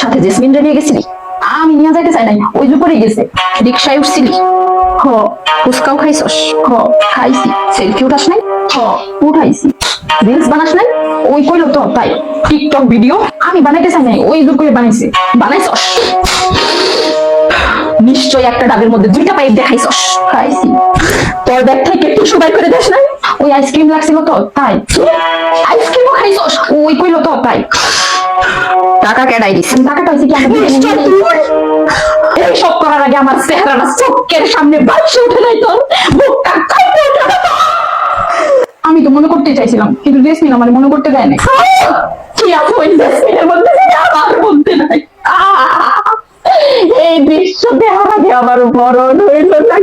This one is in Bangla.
সাথে জেসমিন রে নিয়ে গেছিলি? আমি নিয়ে যাইতে চাই নাই ওই উপরে গেছে। রিক্সায় উঠছিলি? হ ফুচকাও খাইছস? হ খাইছি। সেলফি উঠাস নাই? হ উঠাইছি। রিলস বানাস নাই? ওই কইলো তো তাই। TikTok video? আমি বানাইতে চাই নাই ওই জোর করে বানাইছে। বানাইছস? নিশ্চয় একটা ডাবের মধ্যে দুইটা পাইপ দেখাইছস। খাইছি। তোর ব্যাগ থেকে টিস্যু বাই করে দেস নাই? ওই আইসক্রিম লাগছিল তো তাই। আইসক্রিমও খাইছস? তাই। টাকা কেডাই দিস টাকাটা নিশ্চয় এই সব করার আগে আমার চেহারাটা চোখের সামনে বাক্সে উঠে নাই তোর উঠে আমি তো মনে করতে চাইছিলাম কিন্তু জেসমিন আমার মনে করতে দেয় না কি আছে ওই জেসমিনের মধ্যে আমার মধ্যে নাই! এই দৃশ্য দেখার আগে আমার মরণ হইল না